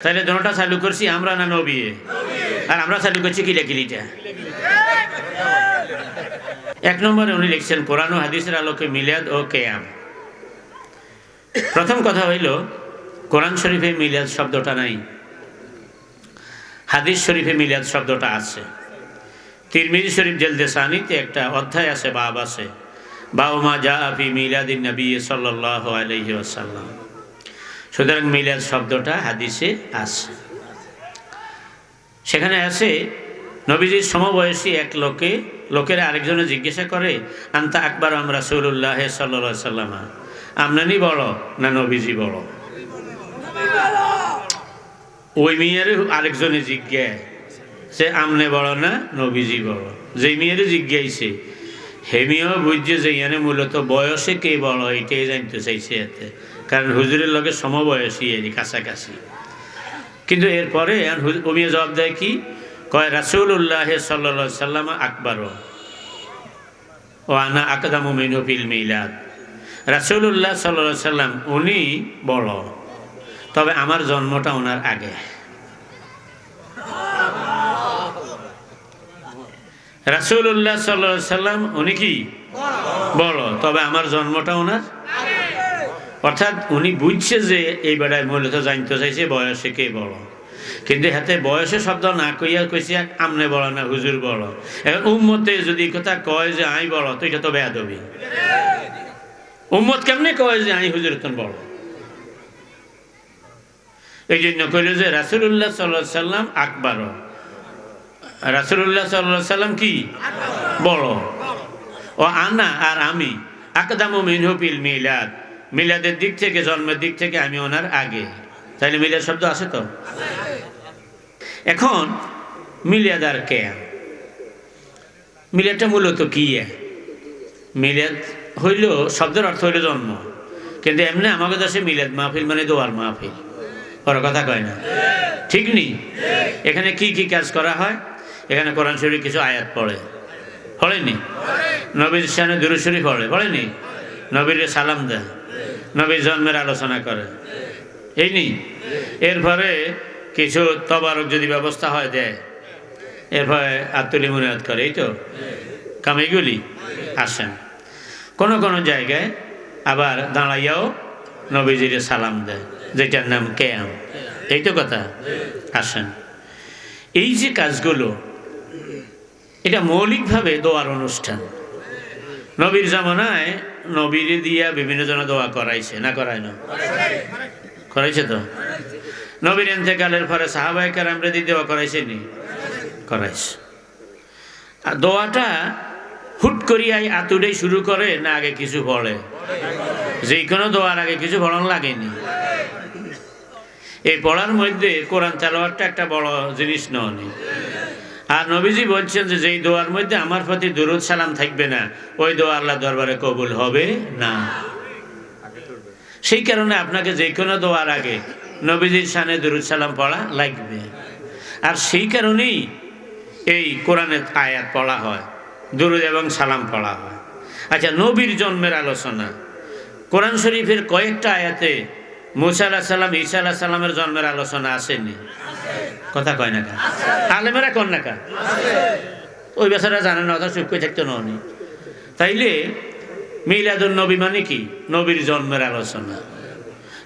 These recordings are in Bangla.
তাহলে দোনোটা চালু করছি, আমরা না নবী? আর আমরা চালু করছি কিলাকিলিটা এক নম্বরে উনি লিখছেন, কোরআন হাদিসের আলোকে মিলাদ ও কেয়াম। প্রথম কথা হইল, কোরআন শরীফে মিলাদ শব্দটা নাই। হাদিস শরীফে মিলাদ শব্দটা আছে। তিরমিজি শরীফ জেলদে সানিতে একটা অধ্যায় আছে, বাব আছে। বাউমা জা আফি মিলাদিন নবী সাল্লাহ আলহি আসাল্লাম সুতরাং মিলাদ শব্দটা হাদিসে আছে। সেখানে আছে, নবীজির সমবয়সী এক লোকে, লোকেরা আরেকজনে জিজ্ঞাসা করে, আন্তা আকবর আমরা সৌরুল্লাহ সাল্লা সাল্লামা? আমনানি বড় না নবীজি বড় ওই মেয়ের আরেকজনে জিজ্ঞা সে আমনে বড় না নবীজি বড় যে মেয়ের জিজ্ঞাইছে হেমিও বুঝছে যে ইয়ানে মূলত বয়সে কে বড় এটাই জানতে চাইছে এতে। কারণ হুজুরের লগে সমবয়সী এরই, কাছাকাছি। কিন্তু এরপরে ওমিয়া জবাব দেয় কি? কয় রাসুল উল্লাহ সাল্লা সাল্লাম আকবর। ও আনা আকদাম মিনফিল মিলাদ। রাসুল উল্লাহ সাল্লা সাল্লাম উনি বড়, তবে আমার জন্মটা ওনার আগে। রাসুল উল্লাহ সাল্লা সাল্লাম উনি কি? বড়, তবে আমার জন্মটা ওনার অর্থাৎ উনি বুঝছে যে এই বেড়ায় মূলত জানতে চাইছে, বয়সে কে বড়? কিন্তু হাতে বয়সে শব্দ না কইয়া কইছে, আমনে বড় না হুজুর বড়? এখন উম্মতে যদি কথা কয় যে আই বড়, তো এটা তো বেয়াদবি। উম্মত কেমনে কয় যে আই হুজুর তন বড়? এই জন্য কইল যে রাসুল্লাহ সাল্লাহ সাল্লাম আকবর। রাসুল্লাহ সাল্লাহ সাল্লাম কি? বড়। ও আনা আর আমি। আকদামু মিনহুপিল মিলাদ। মিলাদের দিক থেকে, জন্মের দিক থেকে আমি ওনার আগে। তাহলে মিলাদ শব্দ আছে তো? এখন, মিলাদ আর কে? মিলাদটা মূলত কি? মিলাদ হইল, শব্দের অর্থ হইল জন্ম। কিন্তু এমনি আমাকে দেশে মিলাদ মাহফিল মানে দোয়ার মাহফিল। ওরা কথা কয় না? ঠিক নেই এখানে কি কি কাজ করা হয়? এখানে কোরআন শরীফ কিছু আয়াত পড়ে। পড়েনি? নবীর সামনে দুরুশরী পড়ে। পড়েনি? নবীর সালাম দেয় নবীর জন্মের আলোচনা করে। এই নি? এরপরে কিছু তবারক যদি ব্যবস্থা হয় দেয়। এরপরে আত্মলি মুনিয়াদ করে, এই তো? কামিগুলি আসেন। কোন কোন জায়গায় আবার দাঁড়াইয়াও নবীজিরে সালাম দেয়, যেটার নাম কেয়াম। এই তো কথা? আসেন। এই যে কাজগুলো, এটা মৌলিকভাবে দোয়ার অনুষ্ঠান। নবীর জামানায় নবীরে দিয়া বিভিন্ন জন দোয়া করাইছে, না করায় না? করাইছে তো? নবীর এতেকালের পরে সাহাবাই কারামরে দিয়ে দেওয়া করাইছে নি? করাইছে। আর দোয়াটা হুট করিয়াই আতুরেই শুরু করে, না আগে কিছু পড়ে যে কোনো দোয়ার আগে কিছু পড়ান লাগেনি এই পড়ার মধ্যে কোরআন চালাওয়ারটা একটা বড় জিনিস নয় আর নবীজি বলছেন যে যেই দোয়ার মধ্যে আমার প্রতি দুরুদ সালাম থাকবে না, ওই দোয়া আল্লাহ দরবারে কবুল হবে না। সেই কারণে আপনাকে যে কোনো দোয়ার আগে নবীজির সানে দুরুদ সালাম পড়া লাগবে। আর সেই কারণেই এই কোরআনের আয়াত পড়া হয়, দুরুদ এবং সালাম পড়া হয়। আচ্ছা নবীর জন্মের আলোচনা। কোরআন শরীফের কয়েকটা আয়াতে মুসা আল্লাহ সাল্লাম ঈসা আল্লাহ সাল্লামের জন্মের আলোচনা আসেনি। কথা কয় না কা? আলেমেরা কন না কা? ওই বেচারা জানে না অথচ চুপ করে থাকতে ননি তাইলে মিলাদুল নবী মানে কি? নবীর জন্মের আলোচনা।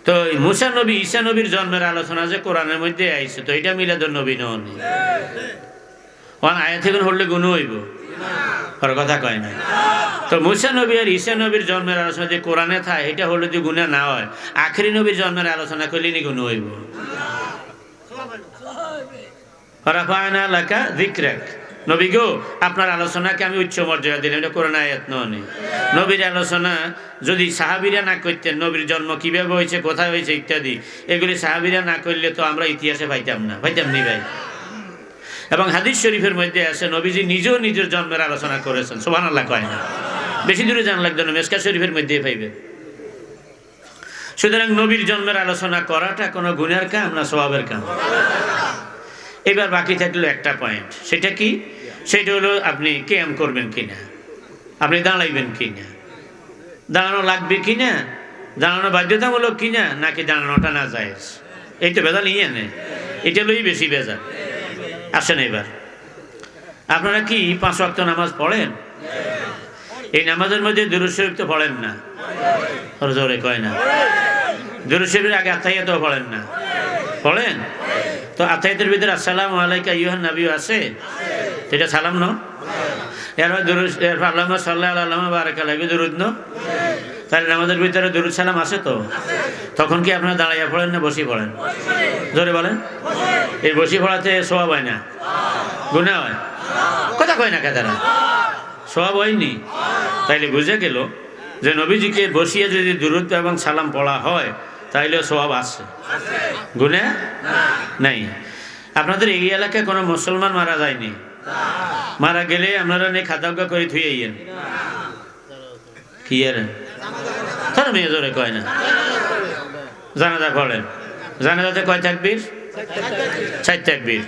তো মুসা নবী ঈসা নবীর জন্মের আলোচনা যে কোরআনের মধ্যে আইছে তো এটা মিলাদুল নবী ননি ওয়ান আয়া থেকে হলে গুণ হইব। ওর কথা কয় না। তো মুসা নবী আর ঈসা নবীর জন্মের আলোচনা যে কোরআনে থাকে এটা হলে যদি গুণা না হয় আখরি নবীর জন্মের আলোচনা করলে নি গুণ হইব। নবী গো, আপনার আলোচনাকে আমি উচ্চ মর্যাদা করোনা নবীর আলোচনা যদি সাহাবিরা না নবীর জন্ম হয়েছে হয়েছে ইত্যাদি, এগুলি সাহাবিরা না করলে তো আমরা ইতিহাসে না। ভাই? এবং হাদিস শরীফের মধ্যে আছে, নবীজি নিজেও নিজের জন্মের আলোচনা করেছেন। সোহান আল্লাহ কয় না। বেশি দূরে জান লাগতো না, মেসকা শরীফের মধ্যে পাইবে। সুতরাং নবীর জন্মের আলোচনা করাটা কোনো গুণের কাম না স্বভাবের কাম? এবার বাকি থাকল একটা পয়েন্ট সেটা কি? সেটা হলো আপনি কেয়াম করবেন কিনা? আপনি দাঁড়াইবেন কিনা? দাঁড়ানো লাগবে কিনা? দাঁড়ানো বাধ্যতামূলক কিনা? নাকি দাঁড়ানোটা না যায় এই তো বেজা নিয়ে আনে এটা লই বেশি বেজা আসেন এবার। আপনারা কি পাঁচ ওয়াক্ত নামাজ পড়েন? এই নামাজের মধ্যে দুরুদ শরীফ তো পড়েন না? জোরে কয় না। দুরুদ শরীফের আগে আত্মাইয়াতেও পড়েন না? পড়েন? তো আত্মাইয়াতের ভিতরে আসসালামু আলাইকা ইউহান নাবিও আছে? এটা সালাম ন? এরপর দুরুদ, এরপর আল্লাহ সাল্লাহ আল্লাহ বারাকালাবি দুরুদ ন? তাহলে নামাজের ভিতরে দুরুদ সালাম আছে তো? তখন কি আপনারা দাঁড়াইয়া পড়েন না বসি পড়েন? জোরে বলেন। এই বসি পড়াতে সোয়াব হয় না? গুণা হয়? কথা কয় না কেতারা সোয়াব হয়নি? তাইলে বুঝে গেল যে নবীজিকে বসিয়ে যদি দূরত্ব এবং সালাম পড়া হয় তাইলে সোয়াব আছে। গুনে নাই। আপনাদের এই এলাকায় কোনো মুসলমান মারা যায়নি? মারা গেলে আপনারা নেই খাতাকা করে থুয়ে ইয়েন কি আর তার মেয়ে ধরে কয় না। জানাজা পড়েন জানাজাতে কয় থাকবির চার থাকবির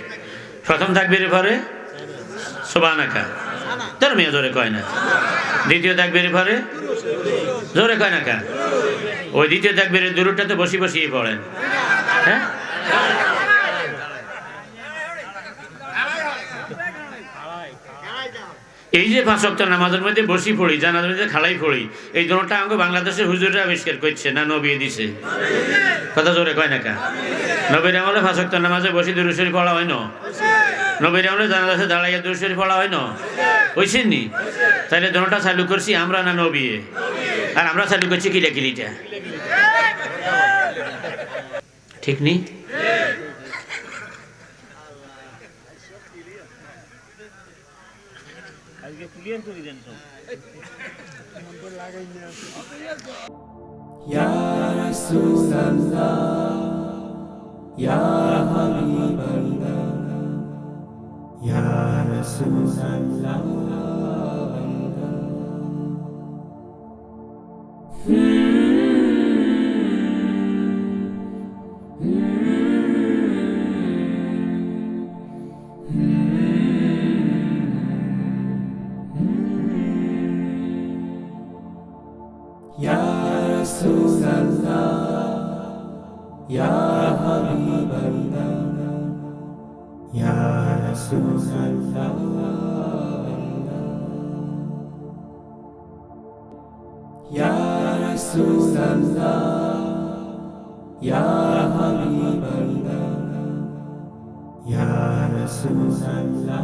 প্রথম থাকবির পরে সোবানাকা তোর মেয়ে জোরে কয় না। দ্বিতীয় থাকবির পরে জোরে কয় না কা ওই দ্বিতীয় থাকবির দূরটাতে বসি বসিয়ে পড়েন। হ্যাঁ? এই যে পাঁচ অক্ট নামাজের মধ্যে বসি পড়ি, জানাজার মধ্যে খালাই পড়ি, এই দোনোটা আমাকে বাংলাদেশের হুজুররা আবিষ্কার করছে না নবিয়ে দিছে? কথা জোরে কয় না কা নবীর আমলে পাঁচ নামাজে বসি দুরুশরী পড়া হয় না? নবীর আমলে জানাজাসে দাঁড়াইয়া দুরুশরী পড়া হয় না? হয়েছেন নি? তাহলে দোনোটা চালু করছি, আমরা না নবিয়ে আর আমরা চালু করছি কিলাকিলিটা ঠিক নি? Ya Rasulallah Ya Habiballah Resulallah Ya habib Habiballah Ya Resulallah Ya Resulallah Ya Habiballah Ya Resulallah